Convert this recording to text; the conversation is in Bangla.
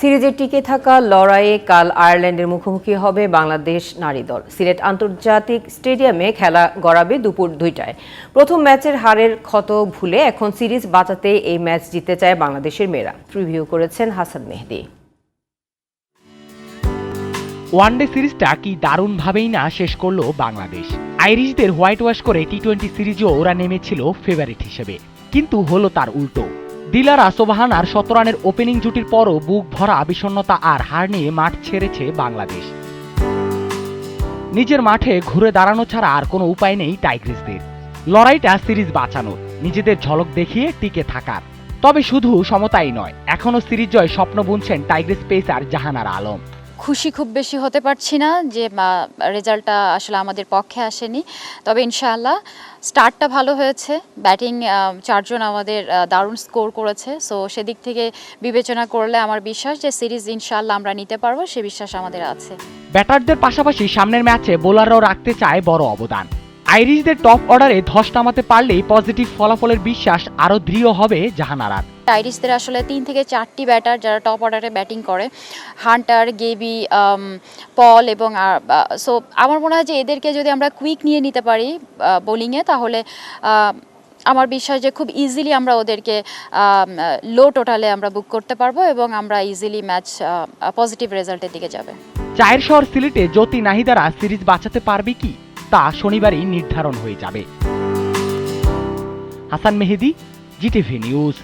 সিরিজে টিকে থাকা লড়াইয়ে কাল আয়ারল্যান্ডের মুখোমুখি হবে বাংলাদেশ নারী দল। সিলেট আন্তর্জাতিক স্টেডিয়ামে খেলা গড়াবে দুপুর দুইটায়। প্রথম ম্যাচের হারের ক্ষত ভুলে এখন সিরিজ বাঁচাতে এই ম্যাচ জিততে চায় বাংলাদেশের মেয়েরা। প্রিভিউ করেছেন হাসান মেহেদি। ওয়ানডে সিরিজটা কি দারুণভাবেই না শেষ করল বাংলাদেশ? আইরিশদের হোয়াইট ওয়াশ করে টি টোয়েন্টি সিরিজেও ওরা নেমেছিল ফেভারিট হিসেবে। কিন্তু হলো তার উল্টো। দিলারা সোবাহানার আর শতরানের ওপেনিং জুটির পরও বুক ভরা বিষণ্ণতা আর হার নিয়ে মাঠ ছেড়েছে বাংলাদেশ। নিজের মাঠে ঘুরে দাঁড়ানো ছাড়া আর কোনো উপায় নেই টাইগ্রিসদের। লড়াইটা সিরিজ বাঁচানো নিজেদের ঝলক দেখিয়ে টিকে থাকার। তবে শুধু সমতাই নয় এখনও সিরিজ জয় স্বপ্ন বুনছেন টাইগ্রিস পেসার জাহানার আলম। খুশি খুব বেশি হতে পারছি না যে রেজাল্টটা আসলে আমাদের পক্ষে আসেনি। তবে ইনশাআল্লাহ স্টার্টটা ভালো হয়েছে। ব্যাটিং চারজন আমাদের দারুণ স্কোর করেছে। সো, সেদিক থেকে বিবেচনা করলে আমার বিশ্বাস যে, সিরিজ ইনশাআল্লাহ আমরা নিতে পারব, সে বিশ্বাস আমাদের আছে। ব্যাটারদের পাশাপাশি সামনের ম্যাচে বোলাররাও রাখতে চায় বড় অবদান। আইরিশদের টপ অর্ডারে ধস নামাতে পারলেই পজিটিভ ফলাফলের বিশ্বাস আরও দৃঢ় হবে জাহানারার আইরিশদের আসলে তিন থেকে চারটি ব্যাটার যারা টপ অর্ডারে ব্যাটিং করে, হান্টার, গেবি পল এবং সো আমার মনে হয় যে এদেরকে যদি আমরা কুইক নিয়ে নিতে পারি বোলিংয়ে তাহলে আমার বিশ্বাস যে খুব ইজিলি আমরা ওদেরকে লো টোটালে আমরা বুক করতে পারব এবং আমরা ইজিলি ম্যাচ পজিটিভ রেজাল্টের দিকে যাবে। চায়ের শহর সিলেটে জ্যোতি নাহিদারা সিরিজ বাঁচাতে পারবে কি? তা শনিবারই নির্ধারণ হয়ে যাবে। হাসান মেহেদি জিটিভি নিউজ